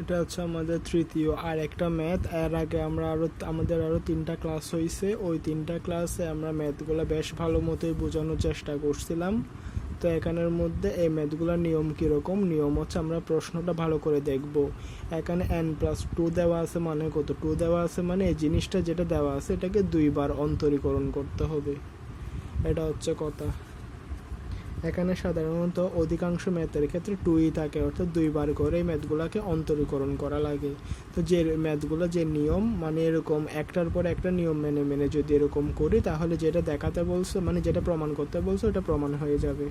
এটা হচ্ছে আমাদের তৃতীয়, আর একটা ম্যাথ এর আগে আমরা আরও, আমাদের আরও তিনটা ক্লাস হয়েছে ওই তিনটা ক্লাসে আমরা ম্যাথগুলো বেশ ভালো মতোই বোঝানোর চেষ্টা করছিলাম। তো এখানের মধ্যে এই ম্যাথগুলোর নিয়ম কীরকম? নিয়ম হচ্ছে আমরা প্রশ্নটা ভালো করে দেখব। এখানে এন প্লাস টু দেওয়া আছে মানে কত? টু দেওয়া আছে মানে এই জিনিসটা যেটা দেওয়া আছে, এটাকে দুইবার অন্তরীকরণ করতে হবে। এটা হচ্ছে কথা। এখানে সাধারণত অধিকাংশ ম্যাথের ক্ষেত্রে টুই থাকে, অর্থাৎ দুইবার করে এই ম্যাথগুলোকে অন্তরীকরণ করা লাগে। তো যে ম্যাথগুলো, যে নিয়ম মানে এরকম একটার পর একটা নিয়ম মেনে মেনে যদি এরকম করি, তাহলে যেটা দেখাতে বলছো মানে যেটা প্রমাণ করতে বলছো, ওটা প্রমাণ হয়ে যাবে।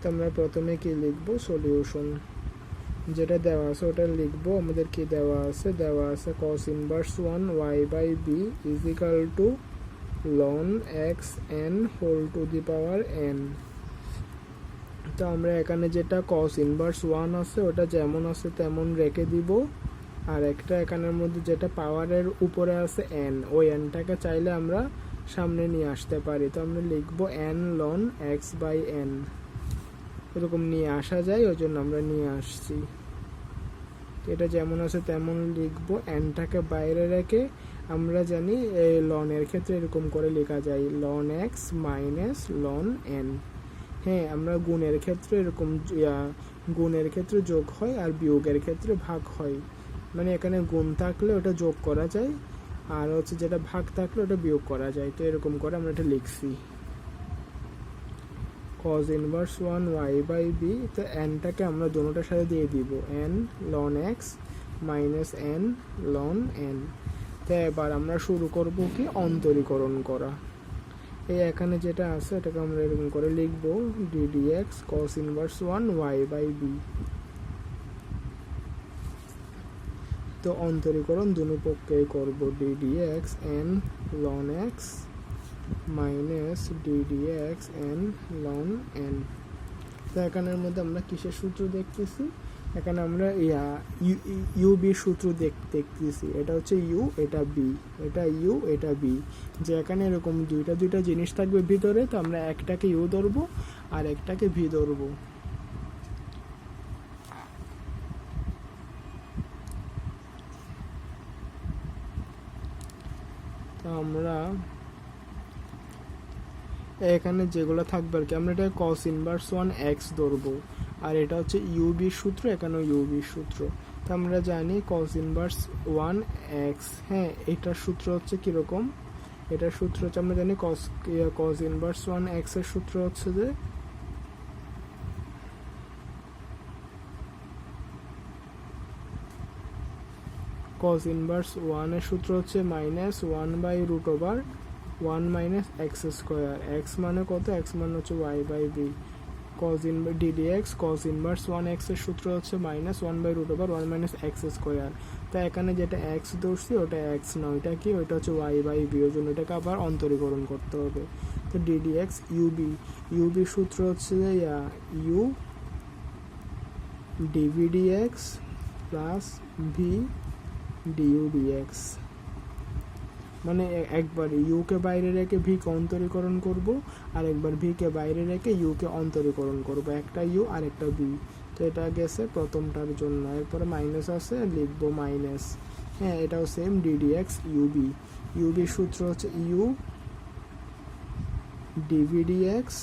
তো আমরা প্রথমে কি লিখব? সলিউশন যেটা দেওয়া আছে, ওটা লিখব। আমাদের কি দেওয়া আছে? দেওয়া আছে cos inverse one y by b is equal to ln x n whole to the power n তো আমরা এখানে যেটা cos ইনভার্স ওয়ান আছে, ওটা যেমন আছে তেমন রেখে দিব। আর একটা এখানের মধ্যে যেটা পাওয়ারের উপরে আছে এন ওই এনটাকে চাইলে আমরা সামনে নিয়ে আসতে পারি। তো আমরা লিখব n ln x by n এরকম নিয়ে আসা যায়, ওই জন্য আমরা নিয়ে আসছি। এটা যেমন আছে তেমন লিখব এনটাকে বাইরে রেখে আমরা জানি, এই লনের ক্ষেত্রে এরকম করে লেখা যায় ln x minus ln n হ্যাঁ আমরা গুণের ক্ষেত্রে এরকম গুণের ক্ষেত্রে যোগ হয় আর বিয়োগের ক্ষেত্রে ভাগ হয়। মানে এখানে গুণ থাকলে ওটা যোগ করা যায় আর হচ্ছে যেটা ভাগ থাকলে ওটা বিয়োগ করা যায়। তো এরকম করে আমরা এটা লিখছি। cos inverse one y by b তো এনটাকে আমরা দোনোটার সাথে দিয়ে দিব। N ln x minus n ln n তো এবার আমরা শুরু করব কি? অন্তরীকরণ করা। এই এখানে যেটা আছে, এটাকে আমরা এরকম করে লিখব d d x cos inverse one y by b তো অন্তরীকরণ দুনো পক্ষেই করব d d x n ln x minus d d x n ln n তো এখানের মধ্যে আমরা কিসের সূত্র দেখতেছি? এখানে আমরা ইউ বি সূত্র দেখ, দেখতেছি। এটা হচ্ছে ইউ, এটা বি। এটা ইউ, এটা বি। যে এখানে এরকম দুইটা দুইটা জিনিস থাকবে ভিতরে, তো আমরা একটাকে ইউ ধরবো আর একটাকে ভি ধরবো। আমরা এখানে যেগুলো থাকবে আর কি, আমরা এটা কস ইনভার্স ওয়ান এক্স ধরবো। আর এটা হচ্ছে ইউবি সূত্র, এখানেও ইউবি সূত্র। তো আমরা জানি কস ইনভার্স ওয়ান এক্স হ্যাঁ এটার সূত্র হচ্ছে কীরকম? এটার সূত্র হচ্ছে, আমরা জানি কস কস ইনভার্স ওয়ান এক্সের সূত্র হচ্ছে যে কস ইনভার্স ওয়ানের সূত্র হচ্ছে minus one by root over one minus x square x মানে কত? এক্স মানে হচ্ছে y by b cos in d d x cos inverse one এক্সের সূত্র হচ্ছে minus one by root over one minus x square তো এখানে যেটা এক্স ধরছি, ওটা এক্স না ওইটা কি? ওইটা হচ্ছে ওয়াই বাই বি ওই জন্য এটাকে আবার অন্তরীকরণ করতে হবে। তো ডিডি এক্স ইউবি ইউবি সূত্র হচ্ছে যে u d v d x plus v d u d x মানে একবার ইউকে বাইরে রেখে ভিকে অন্তরীকরণ করব, আর একবার ভিকে বাইরে রেখে ইউকে অন্তরীকরণ করব। একটা ইউ আর একটা বি তো এটা গেছে প্রথমটার জন্য। এরপরে মাইনাস আছে, লিখব মাইনাস হ্যাঁ এটাও সেম ডিডিএক্স ইউবি ইউবি সূত্র হচ্ছে u d v d x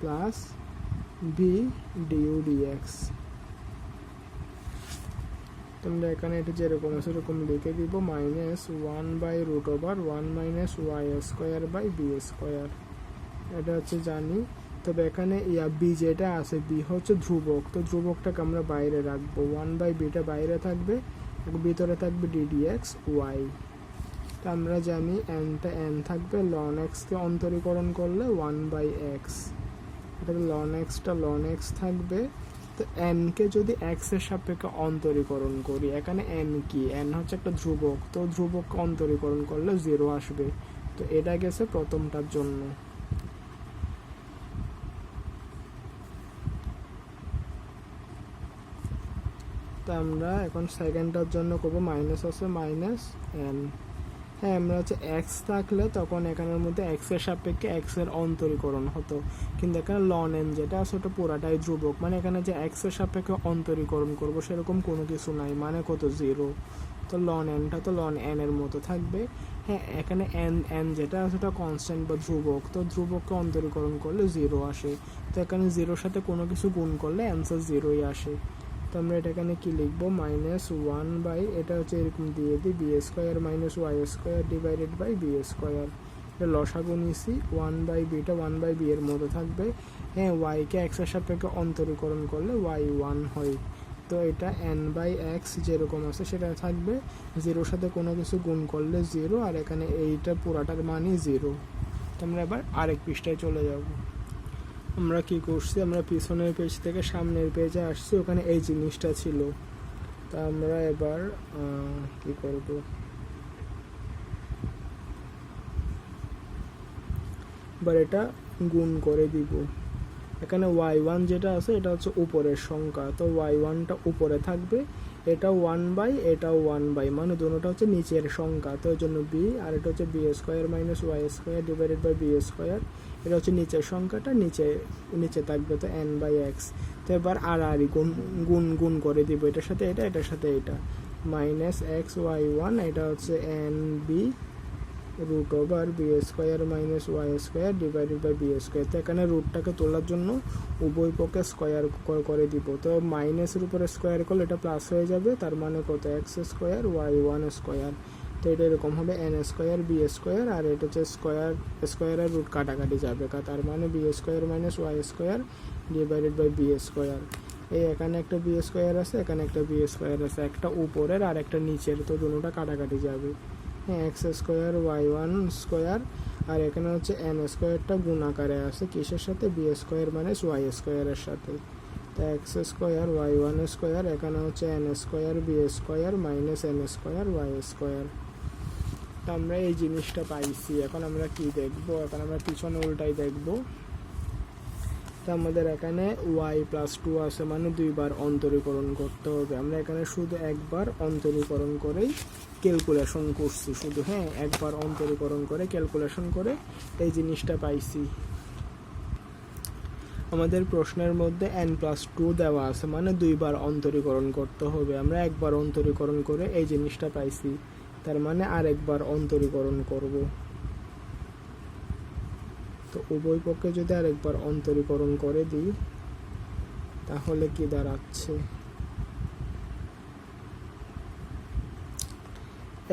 plus v d u d x তোমরা এখানে এটা যেরকম আছে সেরকম লিখে দিব minus one by root over one minus y square by b square এটা হচ্ছে জানি। তবে এখানে ইয়া বি যেটা আছে বি হচ্ছে ধ্রুবক। তো ধ্রুবকটাকে আমরা বাইরে রাখব। ওয়ান বাই বিটা বাইরে থাকবে ভিতরে থাকবে ডিডিএক্স ওয়াই তো আমরা জানি এনটা এন থাকবে লন এক্সকে অন্তরীকরণ করলে ওয়ান বাই এক্স এটা লন এক্সটা লন এক্স থাকবে। তো এনকে যদি এক্সের সাপেক্ষে অন্তরীকরণ করি, এখানে এন কি? এন হচ্ছে একটা ধ্রুবক, তো ধ্রুবক অন্তরীকরণ করলে জিরো আসবে। তো এটা গেছে প্রথমটার জন্য। তো আমরা এখন সেকেন্ডটার জন্য করব মাইনাস আছে মাইনাস এন হ্যাঁ আমরা হচ্ছে এক্স থাকলে তখন এখানের মধ্যে এক্সের সাপেক্ষে এক্সের অন্তরীকরণ হতো। কিন্তু এখানে লন এন যেটা আছে ওটা পুরাটাই ধ্রুবক। মানে এখানে যে এক্সের সাপেক্ষে অন্তরীকরণ করব সেরকম কোনো কিছু নাই। মানে কত? জিরো তো লন এনটা তো লন এন এর মতো থাকবে। হ্যাঁ এখানে এন এন যেটা আছে ওটা কনস্ট্যান্ট বা ধ্রুবক। তো ধ্রুবককে অন্তরীকরণ করলে জিরো আসে। তো এখানে জিরোর সাথে কোনো কিছু গুণ করলে অ্যান্সার জিরোই আসে। তো আমরা এটা এখানে কি লিখব? মাইনাস ওয়ান বাই এটা হচ্ছে এরকম দিয়ে দিই b square minus y square divided by b square এটা লসাগু নিছি one by beta one by b এর মতো থাকবে। হ্যাঁ ওয়াইকে এক্সের সাপেক্ষে অন্তরীকরণ করলে ওয়াই ওয়ান হয়। তো এটা এন বাই এক্স যেরকম আছে সেটা থাকবে। জিরোর সাথে কোনো কিছু গুণ করলে জিরো আর এখানে এইটা পুরাটার মানই জিরো তো আমরা এবার আরেক পৃষ্ঠায় চলে যাব। আমরা কি করছি? আমরা পিছনের পেজ থেকে সামনের পেজে আসছি। ওখানে এই জিনিসটা ছিল। তা আমরা এবার কি করব? এবার এটা গুণ করে দিব। এখানে ওয়াই ওয়ান যেটা আছে, এটা হচ্ছে উপরের সংখ্যা। তো ওয়াই ওয়ানটা উপরে থাকবে। এটা ওয়ান বাই এটা ওয়ান বাই মানে দুটোটা হচ্ছে নিচের সংখ্যা। তো এই জন্য বি আর এটা হচ্ছে b square minus y square divided by b square এটা হচ্ছে নিচের সংখ্যাটা, নিচে নিচে থাকবে তো এন বাই এক্স তো এবার আর আর গুণ গুণ গুণ করে দিব এটার সাথে এটা, এটার সাথে এটা। মাইনাস এক্স ওয়াই ওয়ান এটা হচ্ছে n b root over b square minus y square divided by b square তো এখানে রুটটাকে তোলার জন্য উভয় পক্ষে স্কোয়ার করে দিব। তো মাইনাসের উপরে স্কোয়ার করলে এটা প্লাস হয়ে যাবে, তার মানে কত? X square y one square তো এটা এরকম হবে এন স্কোয়ার বি স্কোয়ার আর এটা হচ্ছে স্কোয়ার স্কোয়ারের রুট কাটাকাটি যাবে। তার মানে b square minus y square divided by b square এই এখানে একটা বি স্কোয়ার আছে, এখানে একটা বি স্কোয়ার আছে, একটা উপরের আর একটা নিচের, তো দুটোটা কাটাকাটি যাবে। হ্যাঁ x square y one square আর এখানে হচ্ছে এন স্কোয়ারটা গুণ আকারে আছে কিসের সাথে? বি স্কোয়ার মাইনাস ওয়াই স্কোয়ারের সাথে। তো x square y one square এখানে হচ্ছে n square b square minus n square y square তো আমরা এই জিনিসটা পাইছি। এখন আমরা কি দেখব? এখন আমরা পিছনে উল্টাই দেখব। তো আমাদের এখানে ওয়াই প্লাস টু আছে মানে দুইবার অন্তরীকরণ করতে হবে। আমরা এখানে শুধু একবার অন্তরীকরণ করেই ক্যালকুলেশন করছি। শুধু হ্যাঁ একবার অন্তরীকরণ করে ক্যালকুলেশন করে এই জিনিসটা পাইছি। আমাদের প্রশ্নের মধ্যে এন প্লাস টু দেওয়া আছে মানে দুইবার অন্তরীকরণ করতে হবে। আমরা একবার অন্তরীকরণ করে এই জিনিসটা পাইছি। তার মানে আরেকবার অন্তরীকরণ করব। তো উভয় পক্ষে যদি আরেকবার অন্তরীকরণ করে দিই, তাহলে কি দাঁড়াচ্ছে?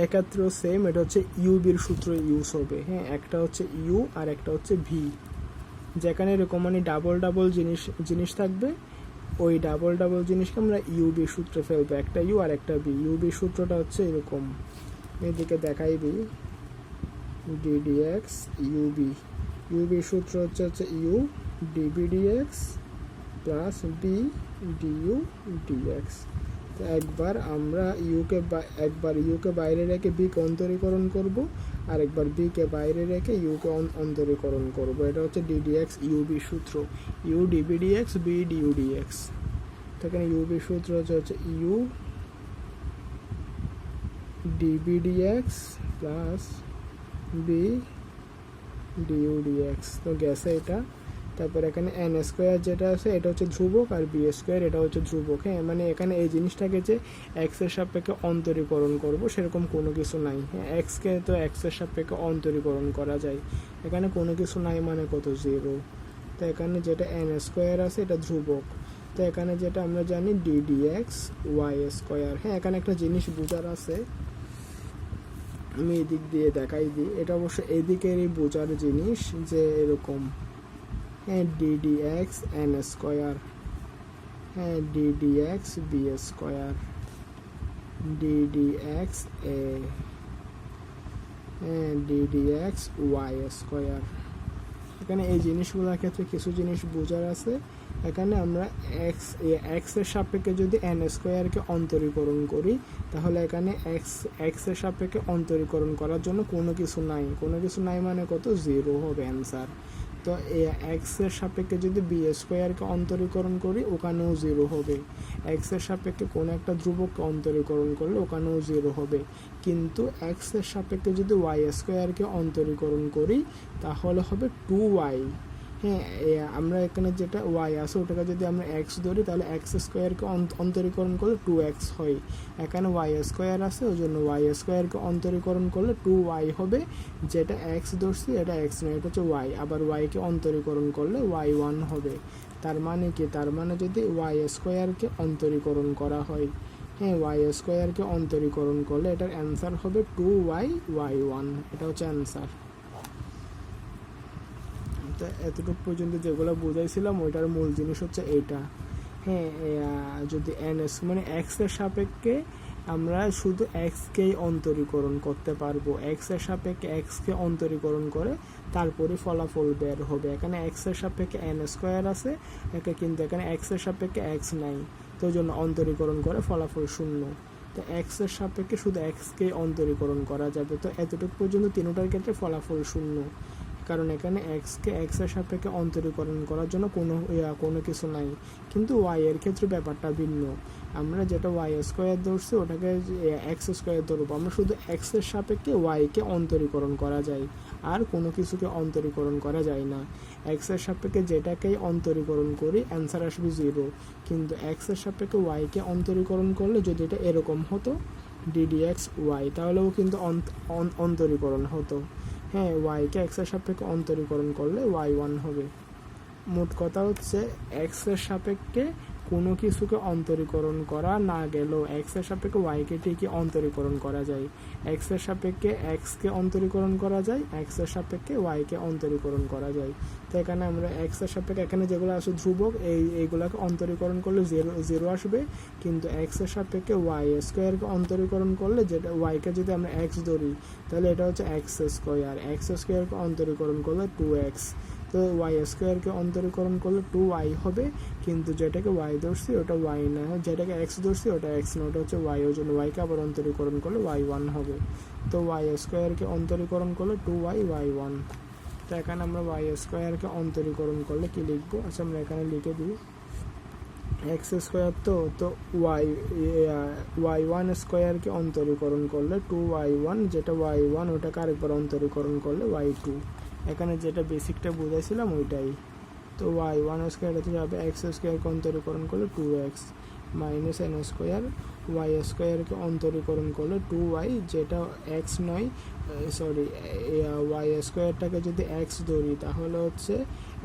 একাত্র সেম এটা হচ্ছে ইউবির সূত্র ইউজ হবে। হ্যাঁ একটা হচ্ছে ইউ আর একটা হচ্ছে ভি যেখানে এরকম মানে ডাবল ডাবল জিনিস জিনিস থাকবে, ওই ডাবল ডাবল জিনিসকে আমরা ইউবি সূত্রে ফেলব। একটা ইউ আর একটা বি ইউবি সূত্রটা হচ্ছে এরকম। এদিকে দেখাই দিই। ডিডিএক্স ইউবি ইউবি সূত্র হচ্ছে হচ্ছে u d v d x plus v d u d x তো একবার আমরা ইউকে একবার ইউকে বাইরে রেখে বিকে অন্তরীকরণ করব আর একবার বিকে বাইরে রেখে ইউকে অন্তরীকরণ করব। এটা হচ্ছে d d x u v সূত্র। U d v d x v d u d x তো এখানে ইউবি সূত্র হচ্ছে হচ্ছে u d v d x plus v d u d x তো গেছে এটা। তারপর এখানে এন স্কোয়ার যেটা আছে, এটা হচ্ছে ধ্রুবক আর বি স্কোয়ার এটা হচ্ছে ধ্রুবক হ্যাঁ? মানে এখানে এই জিনিসটাকে যে এক্সের সাপেক্ষে অন্তরীকরণ করব, সেরকম কোনো কিছু নাই হ্যাঁ? এক্সকে তো এক্সের সাপেক্ষে অন্তরীকরণ করা যায়। এখানে কোনো কিছু নাই মানে কত? জিরো তো এখানে যেটা এন স্কোয়ার আছে, এটা ধ্রুবক। তো এখানে যেটা আমরা জানি ডিডিএক্স ওয়াই স্কোয়ার হ্যাঁ? এখানে একটা জিনিস বোঝার আছে। আমি এদিক দিয়ে দেখাই দিই। এটা অবশ্য এদিকেরই বোঝার জিনিস যে এরকম হ্যাঁ d d x n square হ্যাঁ d d x b square d d x a হ্যাঁ ডিডি এক্স ওয়াই স্কোয়ার। এখানে এই জিনিসগুলোর ক্ষেত্রে কিছু জিনিস বোঝার আছে। এখানে আমরা এক্স এক্সের সাপেক্ষে যদি এন স্কোয়ারকে অন্তরীকরণ করি, তাহলে এখানে এক্স এক্সের সাপেক্ষে অন্তরীকরণ করার জন্য কোনো কিছু নাই। কোনো কিছু নাই মানে কত? জিরো হবে অ্যান্সার তো এক্সের সাপেক্ষে যদি বি স্কোয়ারকে অন্তরীকরণ করি, ওখানেও জিরো হবে। এক্সের সাপেক্ষে কোনো একটা ধ্রুবককে অন্তরীকরণ করলে ওখানেও জিরো হবে। কিন্তু এক্সের সাপেক্ষে যদি ওয়াই স্কোয়ারকে অন্তরীকরণ করি, তাহলে হবে টু ওয়াই হ্যাঁ আমরা এখানে যেটা ওয়াই আছে, ওটাকে যদি আমরা এক্স ধরি, তাহলে এক্স স্কোয়ারকে অন্তরীকরণ করলে টু এক্স হয়। এখানে ওয়াই স্কোয়ার আছে ওই জন্য ওয়াই স্কোয়ারকে অন্তরীকরণ করলে টু ওয়াই হবে। যেটা এক্স ধরছি, এটা এক্স নয়, এটা হচ্ছে ওয়াই আবার ওয়াইকে অন্তরীকরণ করলে ওয়াই ওয়ান হবে। তার মানে কি? তার মানে যদি ওয়াই স্কোয়ারকে অন্তরীকরণ করা হয় হ্যাঁ ওয়াই স্কোয়ারকে অন্তরীকরণ করলে এটার অ্যান্সার হবে টু ওয়াই ওয়াই ওয়ান এটা হচ্ছে অ্যান্সার তো এতটুকু পর্যন্ত যেগুলো বুঝাইছিলাম, ওইটার মূল জিনিস হচ্ছে এইটা হ্যাঁ যদি এন এস মানে এক্সের সাপেক্ষে আমরা শুধু এক্সকেই অন্তরীকরণ করতে পারব। এক্সের সাপেক্ষে এক্সকে অন্তরীকরণ করে তারপরে ফলাফল বের হবে। এখানে এক্সের সাপেক্ষে এন স্কোয়ার আছে, একে কিন্তু এখানে এক্সের সাপেক্ষে এক্স নাই। তো জন্য অন্তরীকরণ করে ফলাফল শূন্য। তো এক্সের সাপেক্ষে শুধু এক্সকেই অন্তরীকরণ করা যাবে। তো এতটুকু পর্যন্ত তিনটার ক্ষেত্রে ফলাফল শূন্য। কারণ এখানে এক্সকে এক্সের সাপেক্ষে অন্তরীকরণ করার জন্য কোনো কোনো কিছু নাই। কিন্তু ওয়াই এর ক্ষেত্রে ব্যাপারটা ভিন্ন। আমরা যেটা ওয়াই স্কোয়ার ধরছি, ওটাকে এক্স স্কোয়ার ধরবো, আমরা শুধু এক্সের সাপেক্ষে ওয়াইকে অন্তরীকরণ করা যায়। আর কোনো কিছুকে অন্তরীকরণ করা যায় না। এক্সের সাপেক্ষে যেটাকেই অন্তরীকরণ করি অ্যান্সার আসবে জিরো কিন্তু এক্সের সাপেক্ষে ওয়াইকে অন্তরীকরণ করলে যদি এটা এরকম হতো ডিডিএক্স ওয়াই তাহলেও কিন্তু অন্ত- অন- অন্তরীকরণ হতো। হ্যাঁ ওয়াইকে এক্সের সাপেক্ষে অন্তরীকরণ করলে ওয়াই ওয়ান হবে। মোট কথা হচ্ছে এক্সের সাপেক্ষে কোনো কিছুকে অন্তরীকরণ করা না গেলেও এক্সের সাপেক্ষে ওয়াইকে ঠিকই অন্তরীকরণ করা যায়। এক্সের সাপেক্ষে এক্সকে অন্তরীকরণ করা যায় এক্সের সাপেক্ষে ওয়াইকে অন্তরীকরণ করা যায়। তো এখানে আমরা এক্সের সাপেক্ষে এখানে যেগুলো আছে ধ্রুবক, এই, এইগুলোকে অন্তরীকরণ করলে জিরো জিরো আসবে। কিন্তু এক্সের সাপেক্ষে ওয়াই স্কোয়ারকে অন্তরীকরণ করলে যেটা ওয়াইকে যদি আমরা এক্স ধরি, তাহলে এটা হচ্ছে এক্স স্কোয়ার এক্স স্কোয়ারকে অন্তরীকরণ করলে টু এক্স তো ওয়াই স্কোয়ারকে অন্তরীকরণ করলে টু ওয়াই হবে, কিন্তু যেটাকে ওয়াই ধরছি ওটা ওয়াই না, যেটাকে এক্স ধরছি ওটা এক্স না, ওটা হচ্ছে ওয়াই ওই জন্য ওয়াইকে আবার অন্তরীকরণ করলে ওয়াই ওয়ান হবে। তো ওয়াই স্কোয়ারকে অন্তরীকরণ করলে টু ওয়াই ওয়াই ওয়ান তো এখানে আমরা ওয়াই স্কোয়ারকে অন্তরীকরণ করলে কী লিখব? আচ্ছা আমরা এখানে লিখে দিই। এক্স স্কোয়ার তো তো ওয়াই ওয়াই ওয়ান স্কোয়ারকে অন্তরীকরণ করলে টু ওয়াই ওয়ান যেটা ওয়াই ওয়ান ওটাকে আরেকবার অন্তরীকরণ করলে ওয়াই টু এখানে যেটা বেসিকটা বুঝাইছিলাম ওইটাই। তো ওয়াই ওয়ান স্কোয়ার হতে যাবে এক্স স্কোয়ারকে অন্তরীকরণ করলে two x minus n square y স্কোয়ারকে অন্তরীকরণ করলে টু ওয়াই যেটা এক্স নয় সরি ওয়াই স্কোয়ারটাকে যদি এক্স ধরি তাহলে হচ্ছে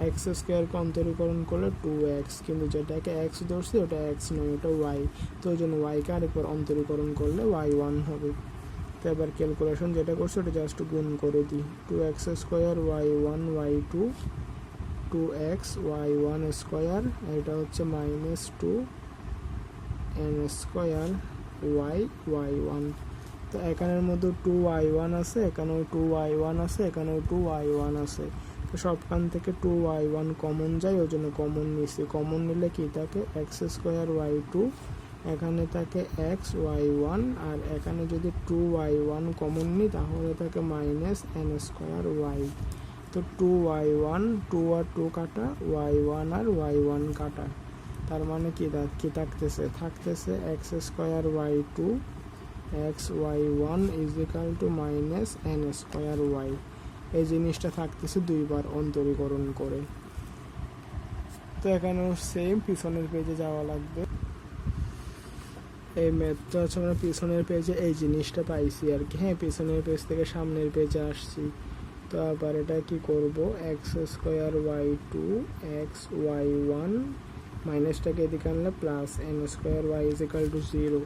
এক্স স্কোয়ারকে অন্তরীকরণ করলে টু এক্স কিন্তু যেটাকে এক্স ধরছি ওটা এক্স নয়, ওটা ওয়াই তো ওই জন্য ওয়াইকে আরেকবার অন্তরীকরণ করলে ওয়াই ওয়ান হবে। তো এবার ক্যালকুলেশন যেটা করছে, ওটা জাস্ট গুণ করে দিই। Two x square y one y two two x y one square এটা হচ্ছে minus two n square y y one তো এখানের মধ্যে টু ওয়াই ওয়ান আছে, এখানেও টু ওয়াই ওয়ান আছে, এখানেও টু ওয়াই ওয়ান আছে। তো সবখান থেকে টু ওয়াই ওয়ান কমন যায়, ওই জন্য কমন নিছি। কমন নিলে কি থাকে? এক্স স্কোয়ার ওয়াই টু এখানে থাকে এক্স ওয়াই ওয়ান আর এখানে যদি টু ওয়াই ওয়ান কমন নিই, তাহলে থাকে মাইনাস এন স্কোয়ার ওয়াই তো টু ওয়াই ওয়ান টু আর টু কাটা ওয়াই ওয়ান আর ওয়াই ওয়ান কাটা। তার মানে কী কি থাকতেছে? থাকতেছে x square y two x y one is equal to minus n square y এই জিনিসটা থাকতেছে দুইবার অন্তরীকরণ করে। তো এখানেও সেম পিছনের পেজে যাওয়া লাগবে। এই ম্যাথটা হচ্ছে আমরা পিছনের পেজে এই জিনিসটা পাইছি আর কি। হ্যাঁ পিছনের পেজ থেকে সামনের পেজে আসছি। তো আবার এটা কি করব? X square y two x y one মাইনাসটাকে এদিকে আনলে plus n square y is equal to zero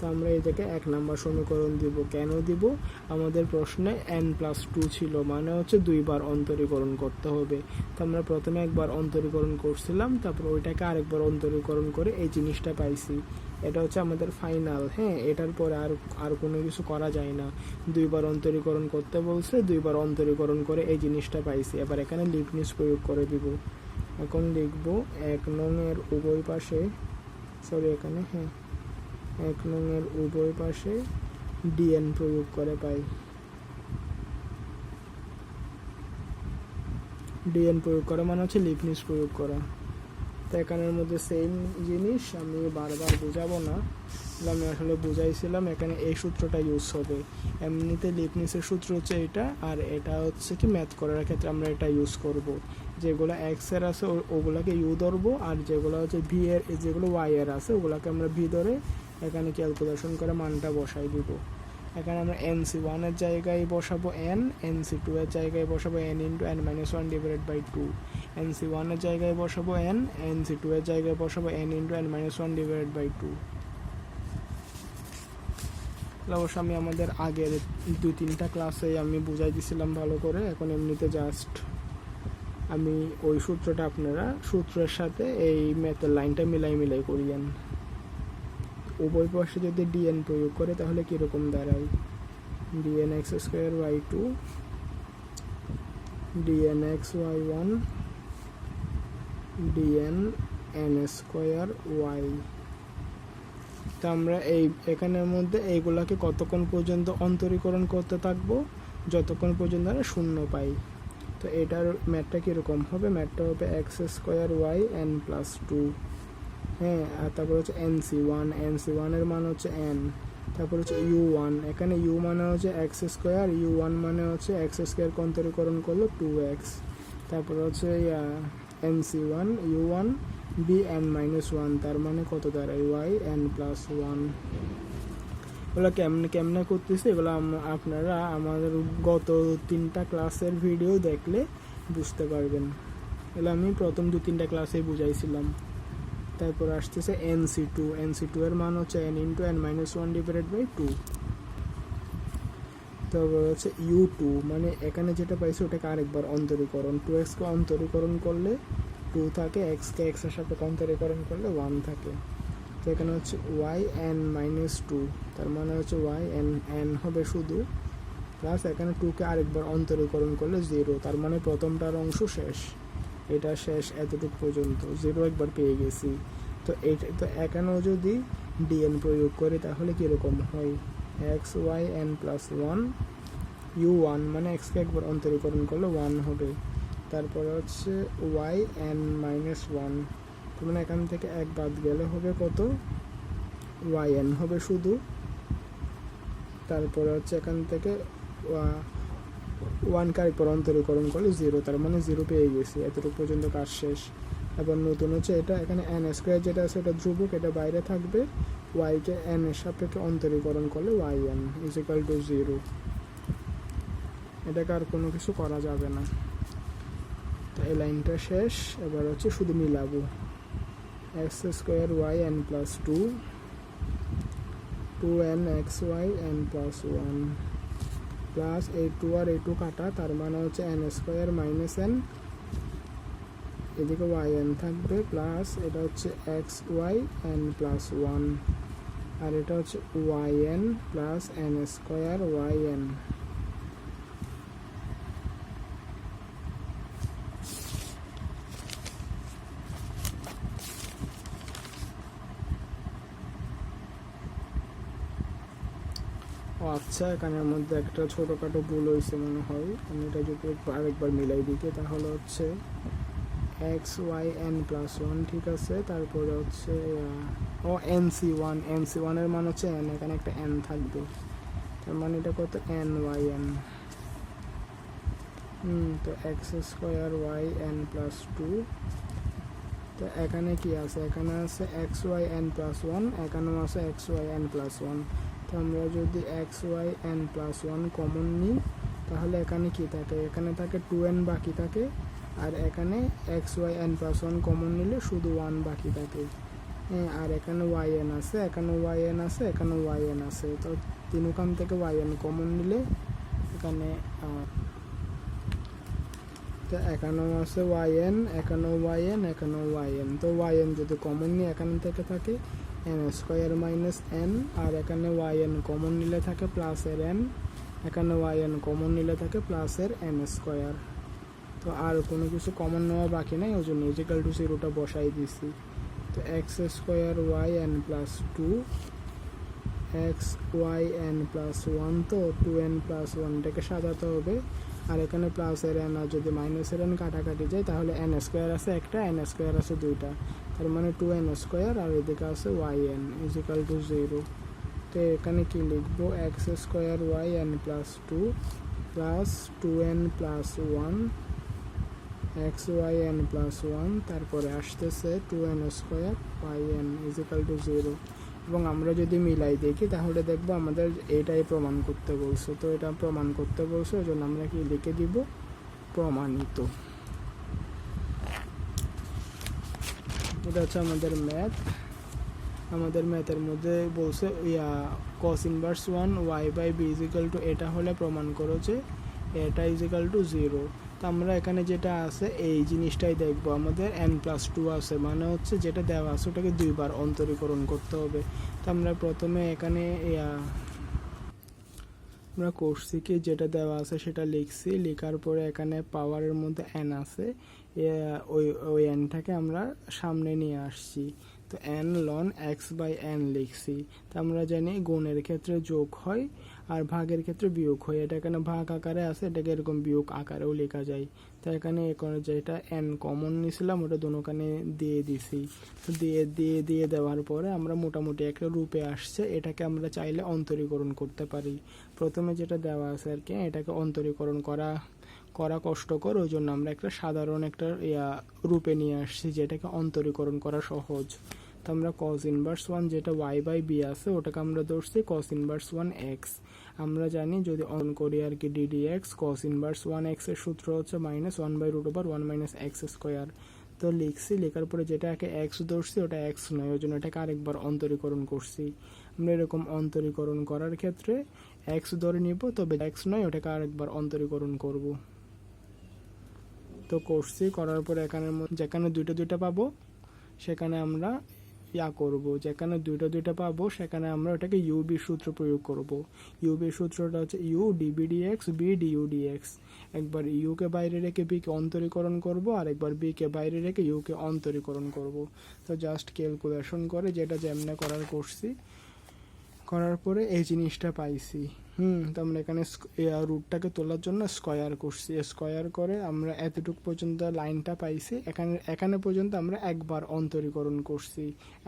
তো আমরা এদিকে এক নাম্বার সমীকরণ দিব। কেন দিব? আমাদের প্রশ্নে এন প্লাস টু ছিল মানে হচ্ছে দুইবার অন্তরীকরণ করতে হবে। তো আমরা প্রথমে একবার অন্তরীকরণ করছিলাম, তারপর ওইটাকে আরেকবার অন্তরীকরণ করে এই জিনিসটা পাইছি। এটা হচ্ছে আমাদের ফাইনাল হ্যাঁ? এটার পরে আর আর কোনো কিছু করা যায় না। দুইবার অন্তরীকরণ করতে বলছে, দুইবার অন্তরীকরণ করে এই জিনিসটা পাইছি। এবার এখানে লিপনিস প্রয়োগ করে দিব। এখন লিখব এক নং এর উভয় পাশে সরি এখানে হ্যাঁ। এক নং এর উভয় পাশে ডিএন প্রয়োগ করে পাই। ডিএন প্রয়োগ করা মানে হচ্ছে লিপনিস প্রয়োগ করা। তো এখানের মধ্যে সেম জিনিস, আমি বারবার বোঝাবো না। আমি আসলে বুঝাইছিলাম এখানে এই সূত্রটা ইউজ হবে। এমনিতে লিপনিসের সূত্র হচ্ছে এটা, আর এটা হচ্ছে কি ম্যাথ করার ক্ষেত্রে আমরা এটা ইউজ করব। যেগুলো এক্সের আছে ওগুলাকে ইউ ধরবো, আর যেগুলো হচ্ছে ভি এর, যেগুলো ওয়াই এর আছে, ওগুলাকে আমরা ভি ধরে এখানে ক্যালকুলেশন করে মানটা বসাই দিব। এখানে আমরা এন সি ওয়ানের জায়গায় বসাবো এন এন সি টু এর জায়গায় বসাবো n into n minus one divided by two n c ওয়ানের জায়গায় বসাবো এন এন সি টু এর জায়গায় বসাবো n into n minus one divided by two অবশ্য আমি আমাদের আগের দুই তিনটা ক্লাসে আমি বুঝাই দিছিলাম ভালো করে, এখন এমনিতে জাস্ট আমি ওই সূত্রটা আপনারা সূত্রের সাথে এই ম্যাথের লাইনটা মিলাই মিলাই করিয়েন। উভয় পাশে যদি ডিএন প্রয়োগ করে, তাহলে কীরকম দাঁড়ায়? D n x square y two d n x y one d n n square y তা আমরা এই, এখানের মধ্যে এইগুলাকে কতক্ষণ পর্যন্ত অন্তরীকরণ করতে থাকব? যতক্ষণ পর্যন্ত আমরা শূন্য পাই। তো এটার ম্যাথটা কীরকম হবে? ম্যাথটা হবে x square y n plus two হ্যাঁ আর তারপর হচ্ছে n c one n c ওয়ানের মান হচ্ছে এন তারপর হচ্ছে ইউ ওয়ান এখানে ইউ মানে হচ্ছে এক্স স্কোয়ার ইউ ওয়ান মানে হচ্ছে এক্স স্কোয়ার কন্তরীকরণ করল টু এক্স তারপর হচ্ছে n c one u one v n minus one তার মানে কত দাঁড়ায়? ওয়াই এন প্লাস ওয়ান এগুলো কেমনে কেমনে করতেছে? এগুলো আপনারা আমাদের গত তিনটা ক্লাসের ভিডিও দেখলে বুঝতে পারবেন। এগুলো আমি প্রথম দু তিনটা ক্লাসেই বুঝাইছিলাম। তারপর আসতেছে n c two n c two এর মান হচ্ছে n into n minus one divided by two তারপর হচ্ছে ইউ টু মানে এখানে যেটা পাইছে ওটাকে আরেকবার অন্তরীকরণ। টু এক্সকে অন্তরীকরণ করলে টু থাকে এক্সকে এক্সের সাথে অন্তরীকরণ করলে ওয়ান থাকে। তো এখানে হচ্ছে ওয়াই এন মাইনাস টু তার মানে হচ্ছে ওয়াই এন এন হবে শুধু প্লাস এখানে টুকে আরেকবার অন্তরীকরণ করলে জিরো তার মানে প্রথমটার অংশ শেষ। এটা শেষ এতটুকু পর্যন্ত। জিরো একবার পেয়ে গেছি। তো এটা, তো এখানেও যদি ডিএন প্রয়োগ করি, তাহলে কীরকম হয়? X y n plus one u one মানে এক্সকে একবার অন্তরীকরণ করলে ওয়ান হবে। তারপরে হচ্ছে ওয়াই এন মাইনাস ওয়ান মানে এখান থেকে এক বাদ গেলে হবে কত? ওয়াই এন হবে শুধু। তারপরে হচ্ছে এখান থেকে ওয়ান কার পর অন্তরীকরণ করলে জিরো তার মানে জিরো পেয়ে গেছি, এতটুকু পর্যন্ত কাজ শেষ। এবার নতুন হচ্ছে এটা, এখানে এন স্কোয়ার যেটা আছে এটা ধ্রুবক, এটা বাইরে থাকবে ওয়াইকে এন এর সাপেক্ষে অন্তরীকরণ করলে y n is equal to zero এটাকে আর কোনো কিছু করা যাবে না। তো এই লাইনটা শেষ, এবার হচ্ছে শুধু মিলাবো। X square y n plus two two n x y n plus one plus এই টু আর এই টু কাটা, তার মানে হচ্ছে এন স্কোয়ার মাইনাস এন এদিকে ওয়াই এন থাকবে প্লাস এটা হচ্ছে x y n plus one আর এটা হচ্ছে y n plus n square y n ও আচ্ছা এখানের মধ্যে একটা ছোটোখাটো ভুল হয়েছে মনে হয়। আমি এটা যদি আরেকবার মিলাই দিকে তাহলে হচ্ছে x y n plus one ঠিক আছে? তারপরে হচ্ছে ও n c one n c ওয়ানের মান হচ্ছে এন এখানে একটা এন থাকবে। তার মানে এটা কত? এন ওয়াই এন হুম, তো x square y n plus two তো এখানে কি আছে? এখানে আছে x y n plus one এখানেও আছে x y n plus one তো আমরা যদি x y n plus one common নিই, তাহলে এখানে কি থাকে? এখানে থাকে টু এন বাকি থাকে, আর এখানে x y n plus one common নিলে শুধু ওয়ান বাকি থাকে। হ্যাঁ আর এখানে ওয়াই এন আছে, এখানে ওয়াই এন আছে, এখানে ওয়াই এন আছে। তো তিনখান থেকে ওয়াই এন কমন নিলে এখানে তো এখানেও আছে ওয়াই এন এখানেও ওয়াই এন এখানেও ওয়াই এন তো ওয়াই এন যদি কমন নিয়ে এখান থেকে থাকে এন স্কোয়ার মাইনাস এন, আর এখানে ওয়াই এন কমন নিলে থাকে প্লাসের এন। এখানে ওয়াই এন কমন নিলে থাকে প্লাসের এন স্কোয়ার। তো আর কোনো কিছু কমন নেওয়া বাকি নাই, ওই জন্য ইজিক্যাল টু জিরোটা বসাই দিছি। তো x square y n plus two x y n plus one তো টু এন প্লাস ওয়ানটাকে সাজাতে হবে। আর এখানে প্লাসের এন, আর যদি মাইনাসের এন কাটাকাটি যায়, তাহলে এন স্কোয়ার আছে একটা এন স্কোয়ার আছে দুইটা। তার মানে টু এন স্কোয়ার আর এদিকে আছে y n is equal to zero তো এখানে কি লিখব? X square y n plus two plus two n plus one x y n plus one তারপরে আসতেছে two n square y n is equal to zero এবং আমরা যদি মিলাই দেখি, তাহলে দেখব আমাদের এটাই প্রমাণ করতে বলছে। তো এটা প্রমাণ করতে বলছে ওই জন্য আমরা কি লিখে দিব? প্রমাণিত। এটা হচ্ছে আমাদের ম্যাথ আমাদের ম্যাথের মধ্যে বলছে, yeah cos inverse one y by b is equal to এটা হলে প্রমাণ করো যে এটা ইজিক্যাল টু জিরো তো আমরা এখানে যেটা আছে, এই জিনিসটাই দেখব। আমাদের এন প্লাস টু আছে মানে হচ্ছে যেটা দেওয়া আছে, ওটাকে দুইবার অন্তরীকরণ করতে হবে। তো আমরা প্রথমে এখানে, ইয়া আমরা করছি যেটা দেওয়া আছে সেটা লিখছি। লেখার পরে এখানে পাওয়ারের মধ্যে অ্যান আছে। ওই ওই অ্যানটাকে আমরা সামনে নিয়ে আসছি। তো n ln x by n লিখছি। তো আমরা জানি গুণের ক্ষেত্রে যোগ হয় আর ভাগের ক্ষেত্রে বিয়োগ হয়। এটা এখানে ভাগ আকারে আছে, এটাকে এরকম বিয়োগ আকারেও লেখা যায়। তো এখানে এখানে যেটা এন কমন নিয়েছিলাম, ওটা দোনোখানে দিয়ে দিছি। তো দিয়ে দিয়ে দিয়ে দেওয়ার পরে আমরা মোটামুটি একটা রূপে আসছে, এটাকে আমরা চাইলে অন্তরীকরণ করতে পারি। প্রথমে যেটা দেওয়া আছে আর কি, এটাকে অন্তরীকরণ করা করা কষ্টকর, ওই জন্য আমরা একটা সাধারণ একটা ইয়া রূপে নিয়ে আসছি, যেটাকে অন্তরীকরণ করা সহজ। তো আমরা কস ইনভার্স ওয়ান যেটা ওয়াই বাই বি আছে, ওটাকে আমরা ধরছি কস ইনভার্স ওয়ান এক্স আমরা জানি যদি অন করি আর কি d d x cos inverse one এক্সের সূত্র হচ্ছে minus one by root over one minus x square তো লিখছি, লেখার পরে যেটাকে এক্স ধরছি, ওটা এক্স নয়, ওই জন্য এটাকে আরেকবার অন্তরীকরণ করছি। আমরা এরকম অন্তরীকরণ করার ক্ষেত্রে এক্স ধরে নিব, তবে এক্স নয়, ওটাকে আরেকবার অন্তরীকরণ করব। তো করছি, করার পরে মধ্যে যেখানে দুইটা দুইটা পাবো, সেখানে আমরা ইয়া করব, যেখানে দুইটা দুইটা পাবো, সেখানে আমরা ওটাকে ইউবি সূত্র প্রয়োগ করব। ইউবি সূত্রটা হচ্ছে u d v d x v d u d x একবার ইউকে বাইরে রেখে বিকে অন্তরীকরণ করব, আর একবার বিকে বাইরে রেখে ইউ কে অন্তরীকরণ করব। তো জাস্ট ক্যালকুলেশন করে যেটা যেমনে করার করছি করার পরে এই জিনিসটা পাইছি। হুম, তো আমরা এখানে রুটটাকে তোলার জন্য স্কয়ার করছি। স্কয়ার করে আমরা এতটুক পর্যন্ত লাইনটা পাইছি। এখানে এখানে পর্যন্ত আমরা একবার অন্তরীকরণ করছি।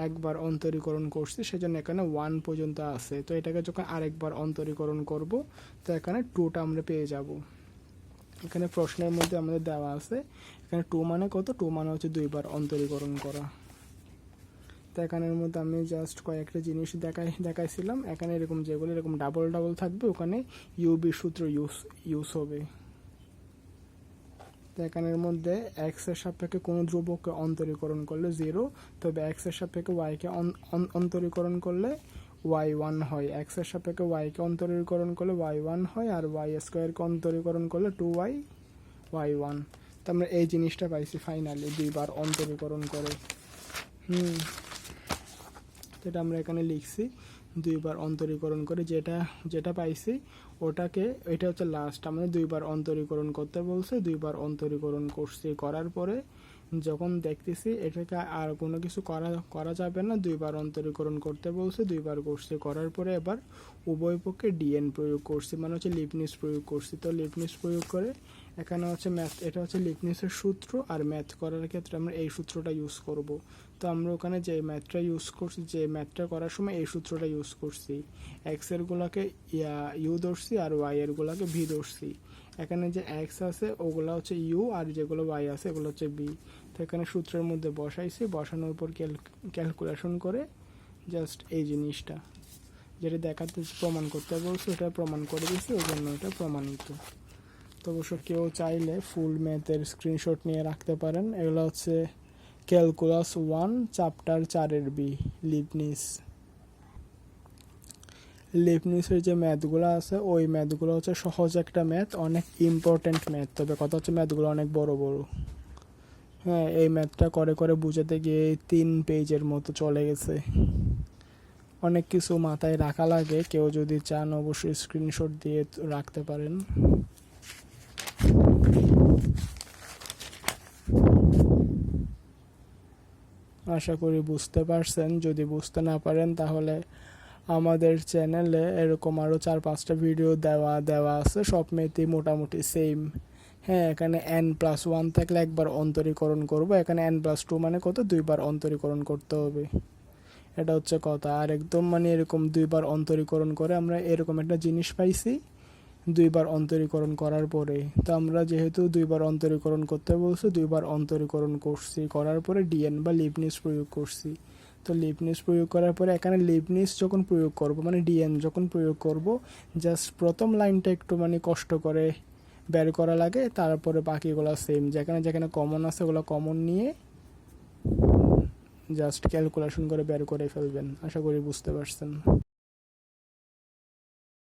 একবার অন্তরীকরণ করছি, সেজন্য এখানে ওয়ান পর্যন্ত আছে। তো এটাকে যখন আরেকবার অন্তরীকরণ করব, তো এখানে টুটা আমরা পেয়ে যাব। এখানে প্রশ্নের মধ্যে আমাদের দেওয়া আছে, এখানে টু মানে কত? টু মানে হচ্ছে দুইবার অন্তরীকরণ করা। তো এখানের মধ্যে আমি জাস্ট কয়েকটা জিনিস দেখাই, দেখাইছিলাম। এখানে এরকম যেগুলো, এরকম ডাবল ডাবল থাকবে, ওখানে ইউবি সূত্র ইউজ ইউজ হবে। তো এখানের মধ্যে এক্সের সাপেক্ষে কোনো ধ্রুবককে অন্তরীকরণ করলে জিরো তবে এক্সের সাপেক্ষে ওয়াইকে অন্তরীকরণ করলে ওয়াই ওয়ান হয়। এক্সের সাপেক্ষে ওয়াইকে অন্তরীকরণ করলে ওয়াই ওয়ান হয়, আর ওয়াই স্কোয়ারকে অন্তরীকরণ করলে টু ওয়াই ওয়াই ওয়ান তো আমরা এই জিনিসটা পাইছি ফাইনালি দুইবার অন্তরীকরণ করে। হুম। যেটা আমরা এখানে লিখছি দুইবার অন্তরীকরণ করে যেটা যেটা পাইছি ওটাকে, এটা হচ্ছে লাস্ট আমাদের দুইবার অন্তরীকরণ করতে বলছে, দুইবার অন্তরীকরণ করছি করার পরে যখন দেখতেছি এটাকে আর কোনো কিছু করা করা যাবে না, দুইবার অন্তরীকরণ করতে বলছে, দুইবার করছি করার পরে এবার উভয় পক্ষে ডিএন প্রয়োগ করছি মানে হচ্ছে লিপনিস প্রয়োগ করছি। তো লিপনিস প্রয়োগ করে এখানে হচ্ছে ম্যাথ এটা হচ্ছে লিপনিসের সূত্র আর ম্যাথ করার ক্ষেত্রে আমরা এই সূত্রটা ইউজ করব। তো আমরা ওখানে যে ম্যাথটা ইউজ করছি, যে ম্যাথটা করার সময় এই সূত্রটা ইউজ করছি। এক্সের গুলাকে ইউ ধরছি আর ওয়াই এর গুলাকে ভি ধরছি। এখানে যে এক্স আছে, ওগুলো হচ্ছে ইউ আর যেগুলো ওয়াই আছে, এগুলো হচ্ছে বি তো এখানে সূত্রের মধ্যে বসাইছি, বসানোর পর ক্যালকুলেশন করে জাস্ট এই জিনিসটা। যেটা দেখাতে প্রমাণ করতে বলছে, ওটা প্রমাণ করে দিয়েছি, ওই জন্য এটা প্রমাণিত। তো অবশ্য কেউ চাইলে ফুল ম্যাথের স্ক্রিনশট নিয়ে রাখতে পারেন। এগুলো হচ্ছে ক্যালকুলাস ওয়ান, চ্যাপ্টার চারের বি লিপনিস লিপনিসের যে ম্যাথগুলো আছে, ওই ম্যাথগুলো হচ্ছে সহজ একটা ম্যাথ, অনেক ইম্পর্ট্যান্ট ম্যাথ। তবে কথা হচ্ছে ম্যাথগুলো অনেক বড় বড়। হ্যাঁ এই ম্যাথটা করে করে বুঝাতে গিয়ে তিন পেজের মতো চলে গেছে। অনেক কিছু মাথায় রাখা লাগে, কেউ যদি চান অবশ্যই স্ক্রিনশট দিয়ে রাখতে পারেন। আশা করি বুঝতে পারছেন। যদি বুঝতে না পারেন, তাহলে আমাদের চ্যানেলে এরকম আরও চার পাঁচটা ভিডিও দেওয়া দেওয়া আছে। সব মেয়েতেই মোটামুটি সেম হ্যাঁ এখানে এন প্লাস ওয়ান থাকলে একবার অন্তরীকরণ করব। এখানে এন প্লাস টু মানে কত? দুইবার অন্তরীকরণ করতে হবে। এটা হচ্ছে কথা। আর একদম মানে এরকম দুইবার অন্তরীকরণ করে আমরা এরকম একটা জিনিস পাইছি। দুইবার অন্তরীকরণ করার পরে। তো আমরা যেহেতু দুইবার অন্তরীকরণ করতে বলছি, দুইবার অন্তরীকরণ করছি, করার পরে ডিএন বা লিপনিস প্রয়োগ করছি। তো লিপনিস প্রয়োগ করার পরে এখানে লিপনিস যখন প্রয়োগ করব মানে ডিএন যখন প্রয়োগ করব জাস্ট প্রথম লাইনটা একটু মানে কষ্ট করে বের করা লাগে, তারপরে বাকিগুলো সেম যেখানে যেখানে কমন আছে ওগুলো কমন নিয়ে জাস্ট ক্যালকুলেশন করে বের করে ফেলবেন। আশা করি বুঝতে পারছেন।